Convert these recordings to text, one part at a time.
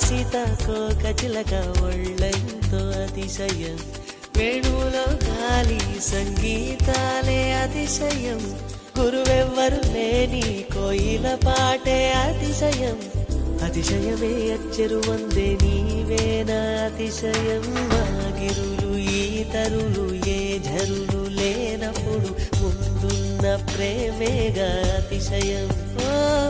అతిశయం ఆ సీతాకోక అతిశయం. వేణువులో గాలి సంగీతాలే అతిశయం. గురువెవ్వరు లేని కోయిల పాటే అతిశయం. అతిశయమే అచ్చరు వందే నీవేనా అతిశయం. మాగిరులు ఈ తరులు ఏ ఝరులు లేనప్పుడు ముందున్న ప్రేమేగా అతిశయం. ఓ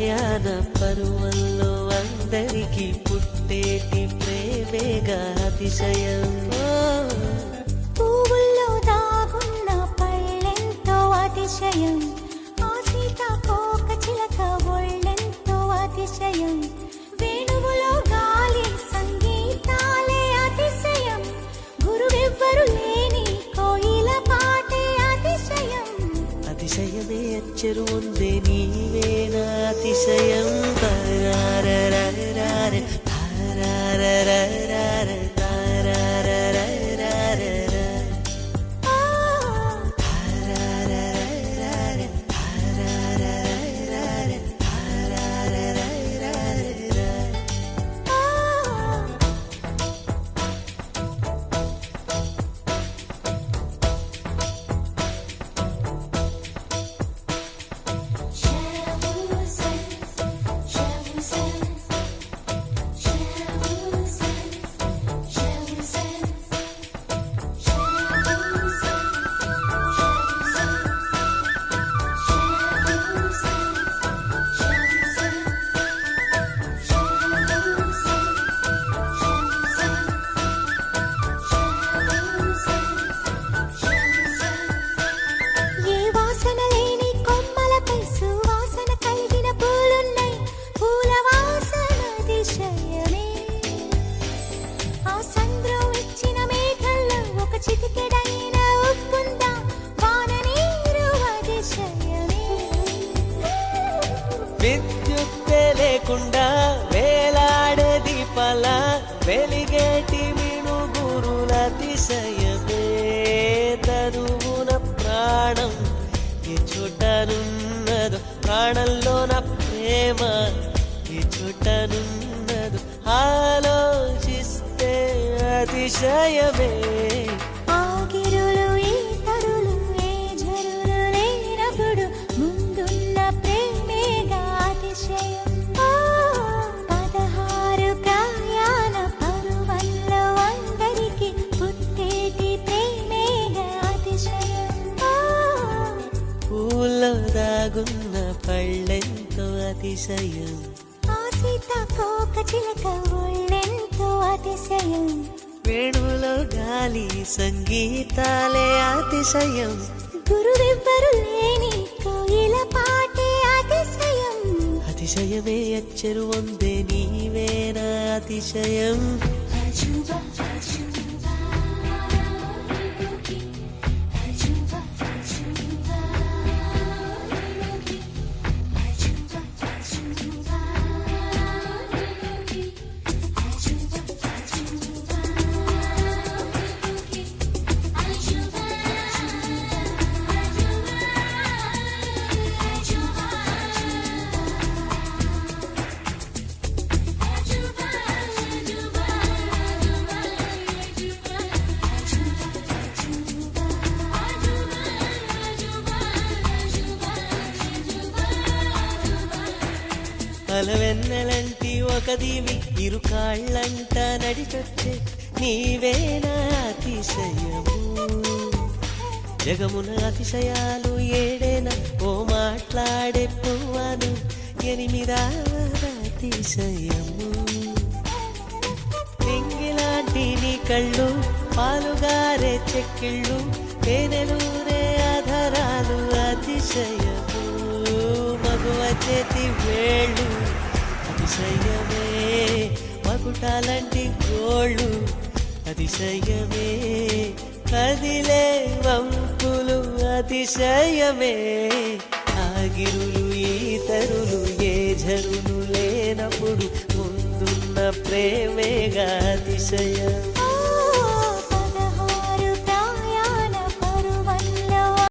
ప్రయాణ పరువల్లో అందరికీ పుట్టేటి ప్రేమేగా అతిశయం. పువ్వుల్లో దాగున్న పళ్ళెంతో అతిశయం. ఆ సీతాకోక చిలక ఒళ్ళెంతో అతిశయం. వేణువులో గాలి సంగీతాలే అతిశయం. గురువెవ్వరు లేని కోయిల పాటే అతిశయం. అతిశయమే అచ్చరు ఉందే அதிசயம் వెలిగేటి మిణుగురులతిశయమే తరువున ప్రాణం. ఈ ఇచుటనున్నదు ప్రాణంలోన ప్రేమ. ఈ చుట్టనున్నదు ఆలోచిస్తే అతిశయమే. దాగున్న పళ్ళెంతో అతిశయం. ఆ సీతాకోక చిలక ఒళ్ళెంతో అతిశయం. వేణువులో గాలి సంగీతాలే అతిశయం. గురువెవ్వరు లేని కోయిల పాటే అతిశయం. అతిశయమే అచ్చరు వందే నీవేనా అతిశయం. అజుబా అజుబా అజుబా అలవెన్నెలంటి ఒక దీవి ఇరు కాళ్ళంట నడిచొచ్చే నీవేనా అతిశయము? జగమున అతిశయాలు ఏడేనా ఓ మాట్లాడే పువ్వను ఎనిమిదా అతిశయము? పెంగిలాంటి నీ కళ్ళు పాలుగారే చెక్కిళ్ళు తేనెలూరే ఆధారాలు అతిశయము? మగువ చేతి వేళ్ళు అతిశయమే మకుటాలంటి గోళ్ళు అతిశయమే కదిలే వంపులు అతిశయమే ఆగిరులు ఈతరులు ఏ జరులు లేనప్పుడు ముందున్న ప్రేమేగా అతిశయం.